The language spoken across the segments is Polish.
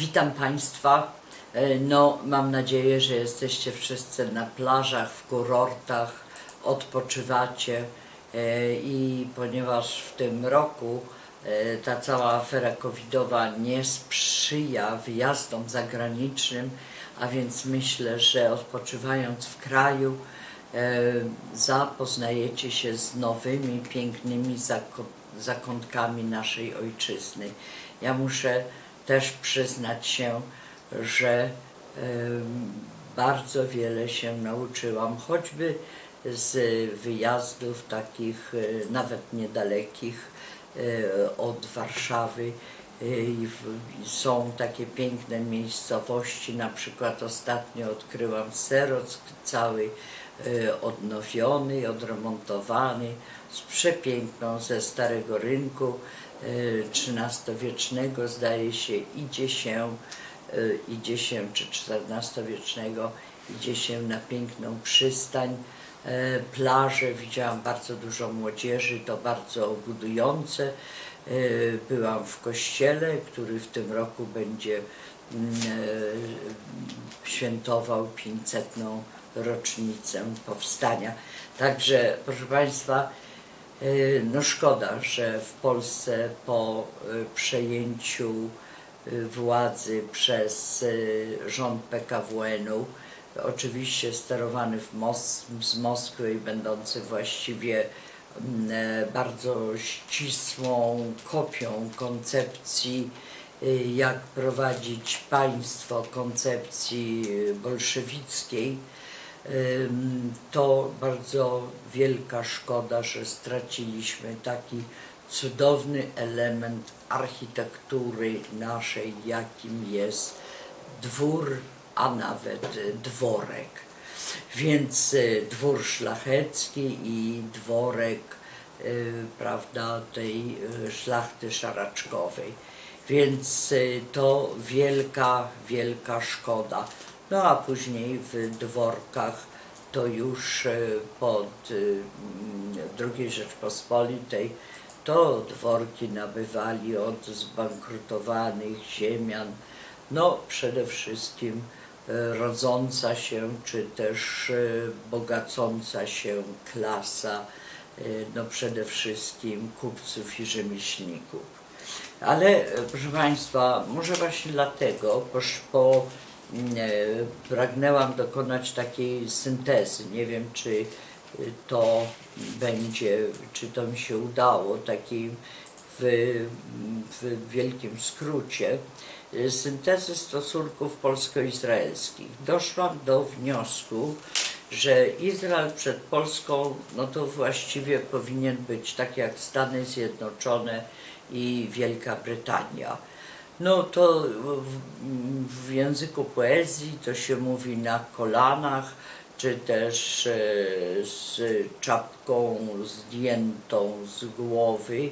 Witam Państwa. E, No, mam nadzieję, że jesteście wszyscy na plażach, w kurortach, odpoczywacie e, i ponieważ w tym roku e, ta cała afera covidowa nie sprzyja wyjazdom zagranicznym, a więc myślę, że odpoczywając w kraju zapoznajecie się z nowymi, pięknymi zakątkami naszej ojczyzny. Ja muszę też przyznać się, że bardzo wiele się nauczyłam, choćby z wyjazdów takich e, nawet niedalekich e, od Warszawy. E, Są takie piękne miejscowości, na przykład ostatnio odkryłam Serock cały odnowiony, odremontowany, z przepiękną ze Starego Rynku XIII-wiecznego zdaje się idzie się y, idzie się, czy XIV-wiecznego, idzie się na piękną przystań, e, plażę, widziałam bardzo dużo młodzieży, to bardzo budujące. Byłam w kościele, który w tym roku będzie świętował 500. rocznicę powstania. Także, proszę Państwa, no szkoda, że w Polsce po e, przejęciu y, władzy przez rząd PKWN-u, oczywiście sterowany Mos z Moskwy i będący właściwie mm, e, bardzo ścisłą kopią koncepcji, jak prowadzić państwo, koncepcji bolszewickiej, to bardzo wielka szkoda, że straciliśmy taki cudowny element architektury naszej, jakim jest dwór, a nawet dworek. Więc y, dwór szlachecki i dworek, y, prawda, tej y, szlachty szaraczkowej. Więc to wielka, wielka szkoda. No a później w dworkach to już y, pod y, mm, II Rzeczpospolitej to dworki nabywali od zbankrutowanych ziemian. No przede wszystkim y, rodząca się, czy też bogacąca się klasa, no przede wszystkim kupców i rzemieślników. Ale e, proszę Państwa, może właśnie dlatego po, e, pragnęłam dokonać takiej syntezy. Nie wiem, czy y, to będzie, czy to mi się udało, takiej w, w wielkim skrócie, y, syntezy stosunków polsko-izraelskich. Doszłam do wniosku, że Izrael przed Polską, no to właściwie powinien być tak jak Stany Zjednoczone i Wielka Brytania. No to w, w języku poezji to się mówi na kolanach, czy też e, z czapką zdjętą z głowy.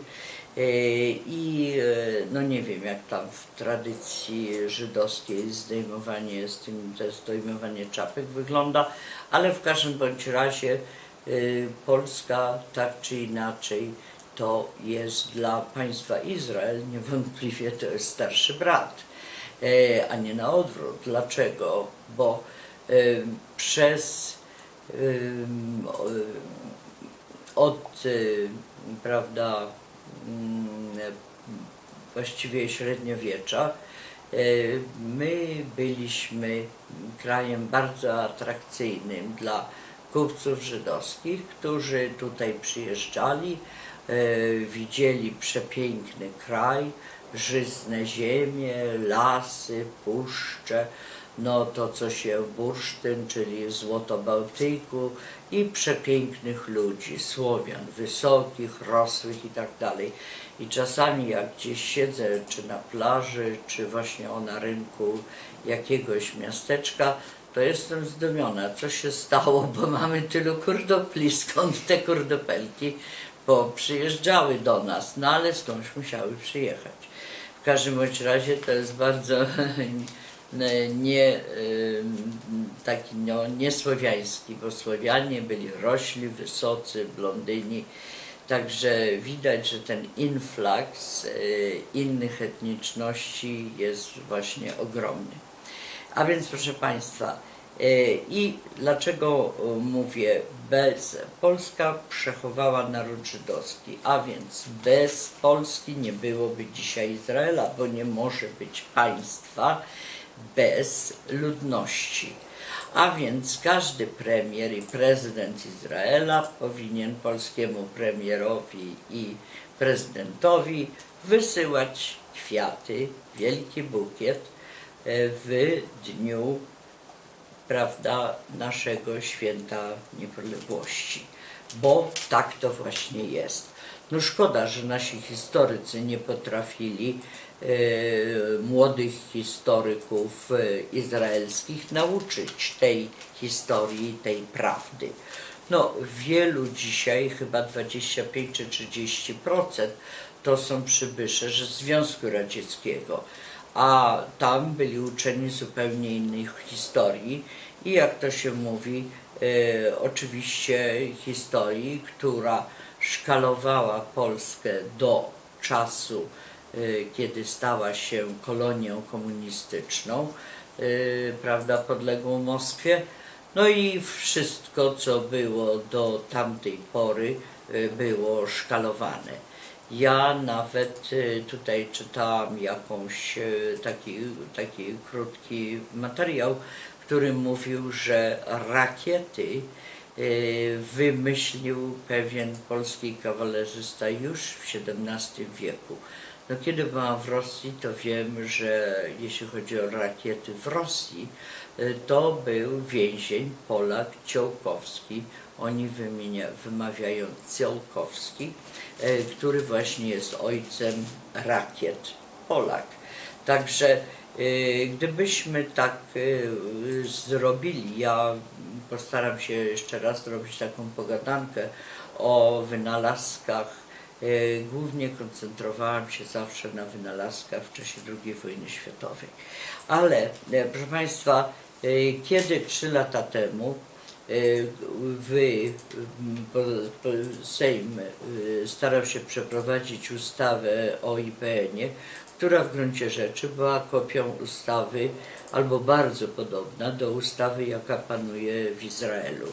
E, I e, no nie wiem, jak tam w tradycji żydowskiej zdejmowanie, z tym, zdejmowanie czapek wygląda, ale w każdym bądź razie Polska tak czy inaczej to jest dla państwa Izrael niewątpliwie to jest starszy brat, e, a nie na odwrót. Dlaczego? Bo e, przez o- od prawda mm, właściwie średniowiecza my byliśmy krajem bardzo atrakcyjnym dla kupców żydowskich, którzy tutaj przyjeżdżali, widzieli przepiękny kraj, żyzne ziemie, lasy, puszcze, no to co się bursztyn, czyli złoto Bałtyku i przepięknych ludzi, Słowian, wysokich, rosłych i tak dalej. I czasami jak gdzieś siedzę, czy na plaży, czy właśnie o na rynku jakiegoś miasteczka, to jestem zdumiona, co się stało, bo mamy tylu kurdopli, skąd te kurdopelki, bo przyjeżdżały do nas, no ale skądś musiały przyjechać. W każdym bądź razie to jest bardzo nie, taki no, niesłowiański, bo Słowianie byli rośli, wysocy, blondyni, Także widać, że ten influx e, innych etniczności jest właśnie ogromny. A więc proszę Państwa, i dlaczego e, mówię bez, Polska przechowała naród żydowski, a więc bez Polski nie byłoby dzisiaj Izraela, bo nie może być państwa bez ludności. A więc każdy premier i prezydent Izraela powinien polskiemu premierowi i prezydentowi wysyłać kwiaty, wielki bukiet e, w dniu prawda, naszego święta niepodległości, bo tak to właśnie jest. No szkoda, że nasi historycy nie potrafili e, młodych historyków e, izraelskich nauczyć tej historii, tej prawdy. No, wielu dzisiaj, chyba 25 czy 30%, to są przybysze ze Związku Radzieckiego a tam byli uczeni zupełnie innych historii i jak to się mówi, e, oczywiście historii, która szkalowała Polskę do czasu, e, kiedy stała się kolonią komunistyczną, e, prawda, podległą Moskwie. No i wszystko, co było do tamtej pory, było szkalowane. Ja nawet y, tutaj czytałam jakąś y, taki, taki krótki materiał, w którym mówił, że rakiety y, wymyślił pewien polski kawalerzysta już w XVII wieku. No, kiedy byłam w Rosji, to wiem, że jeśli chodzi o rakiety w Rosji, y, to był więzień Polak Ciołkowski, oni wymienia, wymawiają Ciołkowski, y, który właśnie jest ojcem rakiet Polak. Także y, gdybyśmy tak zrobili, ja postaram się jeszcze raz zrobić taką pogadankę o wynalazkach Głównie koncentrowałam się zawsze na wynalazkach w czasie II wojny światowej. Ale, e, proszę Państwa, e, kiedy trzy lata temu wy, Sejm starał się przeprowadzić ustawę o IPN-ie, która w gruncie rzeczy była kopią ustawy albo bardzo podobna do ustawy, jaka panuje w Izraelu.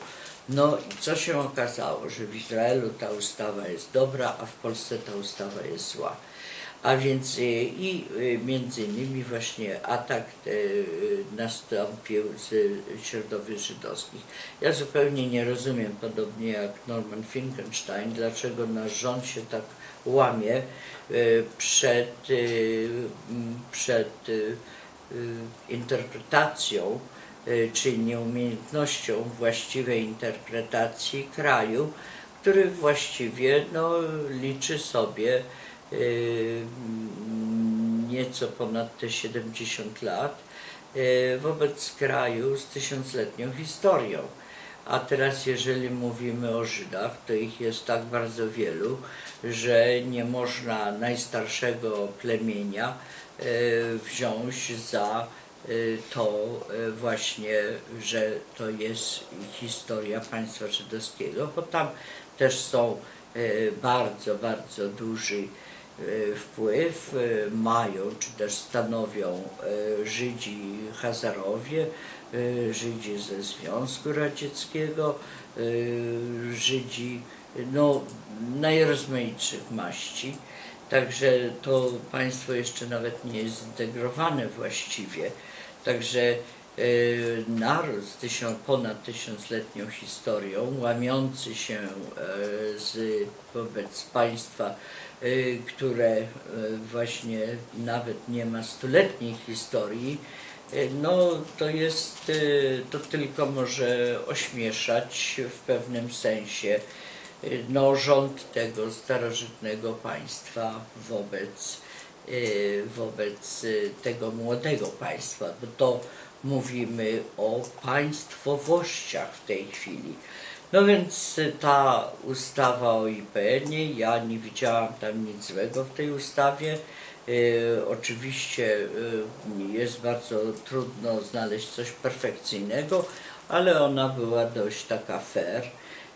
No i co się okazało, że w Izraelu ta ustawa jest dobra, a w Polsce ta ustawa jest zła. A więc y, i y, między innymi właśnie atak y, nastąpił z środowisk żydowskich. Ja zupełnie nie rozumiem, podobnie jak Norman Finkenstein, dlaczego nasz rząd się tak łamie przed, przed interpretacją czy nieumiejętnością właściwej interpretacji kraju, który właściwie no, liczy sobie y, nieco ponad te 70 lat y, wobec kraju z tysiącletnią historią. A teraz, jeżeli mówimy o Żydach, to ich jest tak bardzo wielu, że nie można najstarszego plemienia wziąć za to e, właśnie, że to jest historia państwa żydowskiego, bo tam też są bardzo, bardzo duży wpływ mają, czy też stanowią Żydzi Hazarowie, Żydzi ze Związku Radzieckiego, Żydzi no, najrozmaitszych maści. Także to państwo jeszcze nawet nie jest zintegrowane właściwie. Także e, naród z tysiąc, ponad tysiącletnią historią, łamiący się e, z, wobec państwa, e, które właśnie nawet nie ma stuletniej historii, no to jest, to tylko może ośmieszać w pewnym sensie no, rząd tego starożytnego państwa wobec, wobec y, tego młodego państwa, bo to mówimy o państwowościach w tej chwili. No więc ta ustawa o IPN-ie, ja nie widziałam tam nic złego w tej ustawie. Y, oczywiście y, jest bardzo trudno znaleźć coś perfekcyjnego, ale ona była dość taka fair.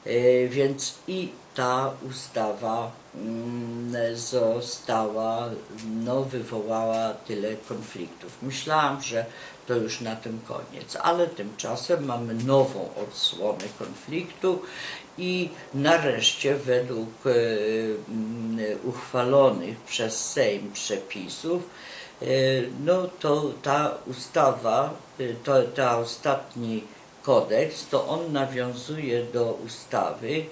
E, Więc i ta ustawa mm, została, no, wywołała tyle konfliktów. Myślałam, że to już na tym koniec, ale tymczasem mamy nową odsłonę konfliktu i nareszcie według e, mm, uchwalonych przez Sejm przepisów, e, no to ta ustawa, to, ta ostatni kodeks, to on nawiązuje do ustawy,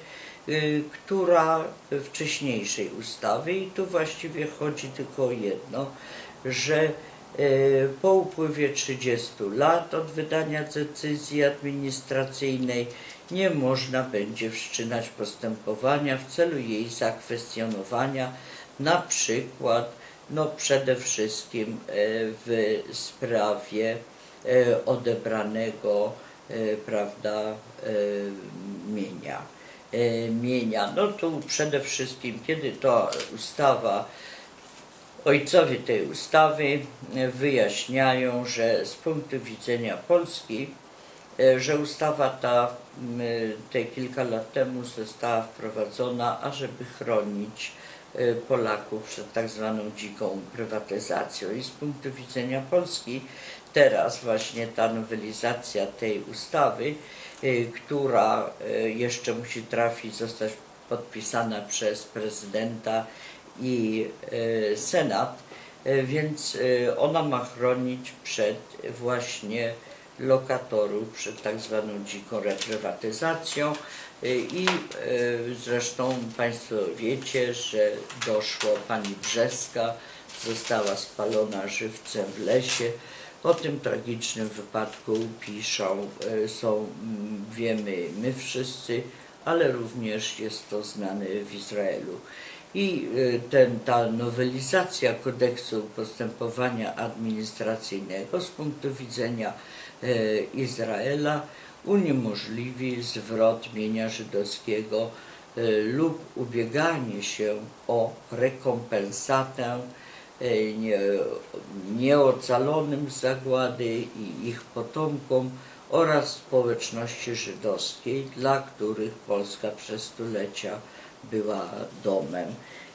y, która wcześniejszej ustawy i tu właściwie chodzi tylko o jedno, że y, po upływie 30 lat od wydania decyzji administracyjnej nie można będzie wszczynać postępowania w celu jej zakwestionowania, na przykład no przede wszystkim e, w sprawie odebranego prawda, e, mienia. E, mienia. No tu przede wszystkim, kiedy to ustawa, ojcowie tej ustawy e, wyjaśniają, że z punktu widzenia Polski, e, że ustawa ta te kilka lat temu została wprowadzona, ażeby chronić e, Polaków przed tak zwaną dziką prywatyzacją. I z punktu widzenia Polski teraz właśnie ta nowelizacja tej ustawy, y, która y, jeszcze musi trafić, zostać podpisana przez prezydenta i y, Senat, więc ona ma chronić przed właśnie lokatorów, przed tak zwaną dziką reprywatyzacją i zresztą Państwo wiecie, że doszło pani Brzeska, została spalona żywcem w lesie. O tym tragicznym wypadku piszą, e, są, mm, wiemy my wszyscy, ale również jest to znane w Izraelu. I e, ten, ta nowelizacja kodeksu postępowania administracyjnego z punktu widzenia e, Izraela uniemożliwi zwrot mienia żydowskiego lub ubieganie się o rekompensatę nie, nieocalonym z zagłady i ich potomkom oraz społeczności żydowskiej, dla których Polska przez stulecia była domem.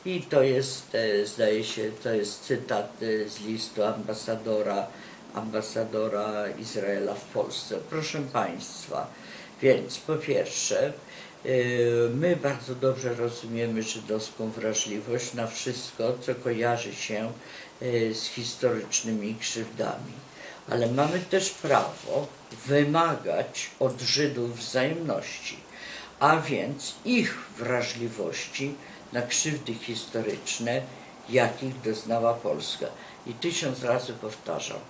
I to jest, e, zdaje się, to jest cytat e, z listu ambasadora, ambasadora Izraela w Polsce. Proszę Państwa, więc po pierwsze, my bardzo dobrze rozumiemy żydowską wrażliwość na wszystko, co kojarzy się y, z historycznymi krzywdami. Ale mamy też prawo wymagać od Żydów wzajemności, a więc ich wrażliwości na krzywdy historyczne, jakich doznała Polska. I tysiąc razy powtarzam,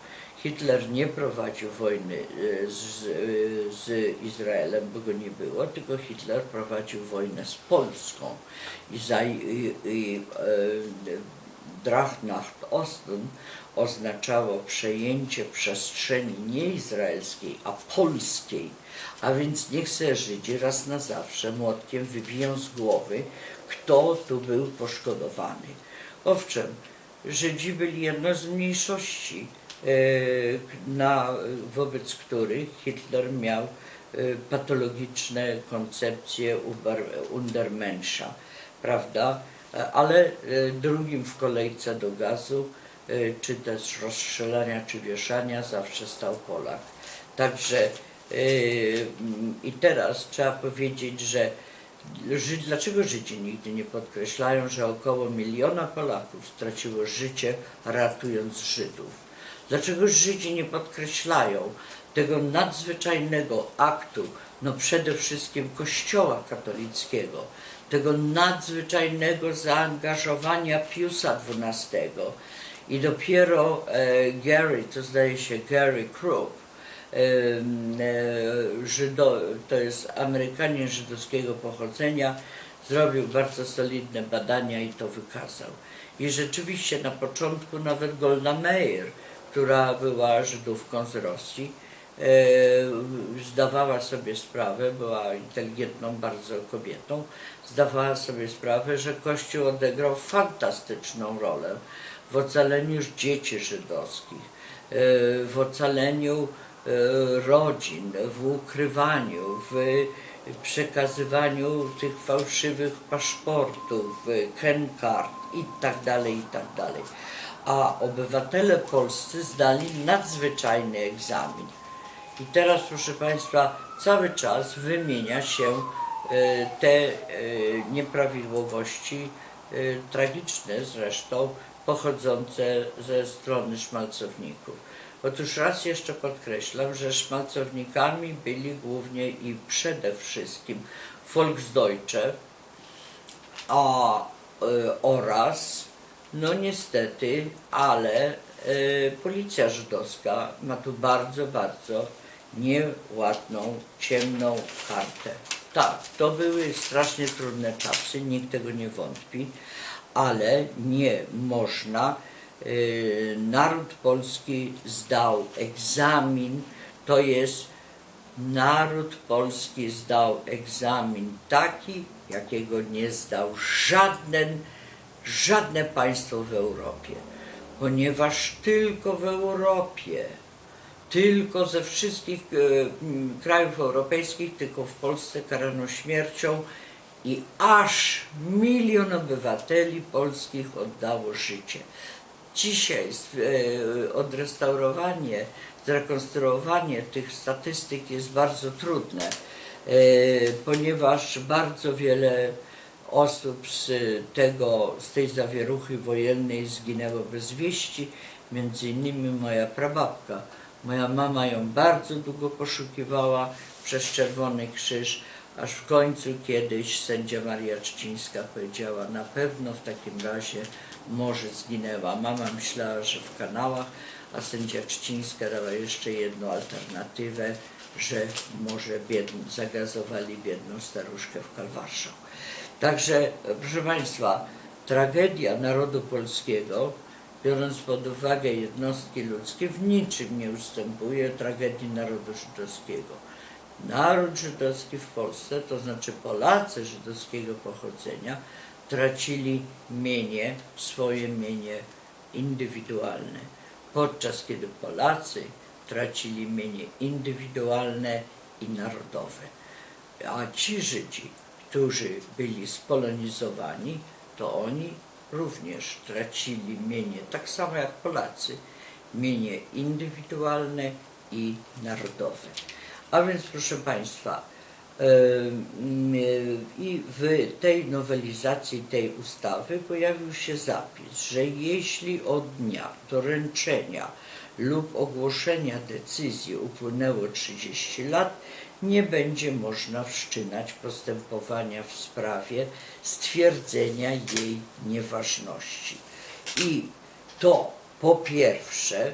Hitler nie prowadził wojny e, z, e, z Izraelem, bo go nie było, tylko Hitler prowadził wojnę z Polską. I, za, i, i e, Osten oznaczało przejęcie przestrzeni nie izraelskiej, a polskiej. A więc niech se Żydzi raz na zawsze młotkiem wybiją z głowy, kto tu był poszkodowany. Owszem, Żydzi byli jedną z mniejszości, na, wobec których Hitler miał e, patologiczne koncepcje Untermenscha, prawda? E, Ale e, drugim w kolejce do gazu, e, czy też rozstrzelania, czy wieszania zawsze stał Polak. Także e, i teraz trzeba powiedzieć, że dlaczego Żydzi nigdy nie podkreślają, że około miliona Polaków straciło życie ratując Żydów? Dlaczego Żydzi nie podkreślają tego nadzwyczajnego aktu, no przede wszystkim Kościoła katolickiego, tego nadzwyczajnego zaangażowania Piusa XII i dopiero e, Gary, to zdaje się Gary Crook, em, e, Żydo, to jest Amerykanin żydowskiego pochodzenia, zrobił bardzo solidne badania i to wykazał. I rzeczywiście na początku nawet Golda Meir, która była Żydówką z Rosji, e, zdawała sobie sprawę, była inteligentną bardzo kobietą, zdawała sobie sprawę, że Kościół odegrał fantastyczną rolę w ocaleniu dzieci żydowskich, e, w ocaleniu e, rodzin, w ukrywaniu, w przekazywaniu tych fałszywych paszportów, card i tak dalej, i tak dalej. A obywatele polscy zdali nadzwyczajny egzamin. I teraz, proszę Państwa, cały czas wymienia się e, te e, nieprawidłowości, e, tragiczne zresztą, pochodzące ze strony szmalcowników. Otóż raz jeszcze podkreślam, że szmalcownikami byli głównie i przede wszystkim Volksdeutsche, a oraz, no niestety, ale e, policja żydowska ma tu bardzo, bardzo nieładną, ciemną kartę. Tak, to były strasznie trudne czasy, nikt tego nie wątpi, ale nie można. e, Naród polski zdał egzamin, to jest Naród polski zdał egzamin taki, jakiego nie zdał żaden, żadne państwo w Europie, ponieważ tylko w Europie, tylko ze wszystkich e, krajów europejskich, tylko w Polsce karano śmiercią i aż milion obywateli polskich oddało życie. Dzisiaj e, odrestaurowanie, zrekonstruowanie tych statystyk jest bardzo trudne, e, ponieważ bardzo wiele osób z tego, z tej zawieruchy wojennej zginęło bez wieści, między innymi moja prababka. Moja mama ją bardzo długo poszukiwała przez Czerwony Krzyż, aż w końcu kiedyś sędzia Maria Czcińska powiedziała, na pewno w takim razie może zginęła. Mama myślała, że w kanałach, a sędzia Czcińska dała jeszcze jedną alternatywę, że może biedn, zagazowali biedną staruszkę w Kalwarszą. Także, proszę Państwa, tragedia narodu polskiego, biorąc pod uwagę jednostki ludzkie, w niczym nie ustępuje tragedii narodu żydowskiego. Naród żydowski w Polsce, to znaczy Polacy żydowskiego pochodzenia, tracili mienie, swoje mienie indywidualne, podczas kiedy Polacy tracili mienie indywidualne i narodowe. A ci Żydzi, którzy byli spolonizowani, to oni również tracili mienie, tak samo jak Polacy, mienie indywidualne i narodowe. A więc, proszę Państwa, i w tej nowelizacji tej ustawy pojawił się zapis, że jeśli od dnia doręczenia lub ogłoszenia decyzji upłynęło 30 lat, nie będzie można wszczynać postępowania w sprawie stwierdzenia jej nieważności. I to po pierwsze,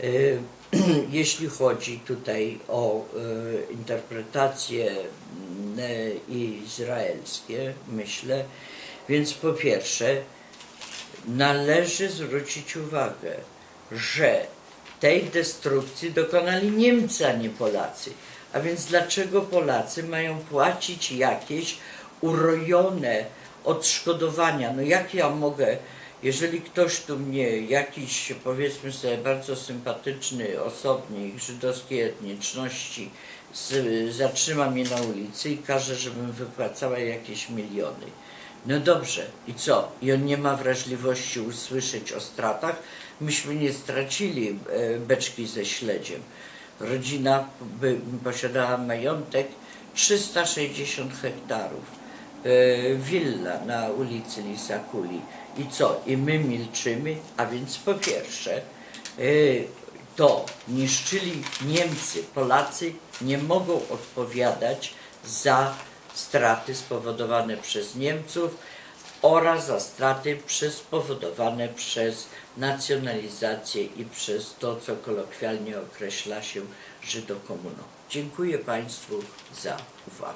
y, jeśli chodzi tutaj o y, interpretacje y, izraelskie, myślę, więc po pierwsze należy zwrócić uwagę, że tej destrukcji dokonali Niemcy, a nie Polacy. A więc dlaczego Polacy mają płacić jakieś urojone odszkodowania? No jak ja mogę, jeżeli ktoś tu mnie, jakiś powiedzmy sobie bardzo sympatyczny osobnik żydowskiej etniczności z, zatrzyma mnie na ulicy i każe, żebym wypłacała jakieś miliony. No dobrze, i co? I on nie ma wrażliwości usłyszeć o stratach? Myśmy nie stracili e, beczki ze śledziem. Rodzina posiadała majątek 360 hektarów. E, willa na ulicy Lisakuli. I co? I my milczymy? A więc po pierwsze, e, to niszczyli Niemcy, Polacy nie mogą odpowiadać za straty spowodowane przez Niemców oraz za straty spowodowane przez nacjonalizację i przez to, co kolokwialnie określa się Żydokomuną. Dziękuję Państwu za uwagę.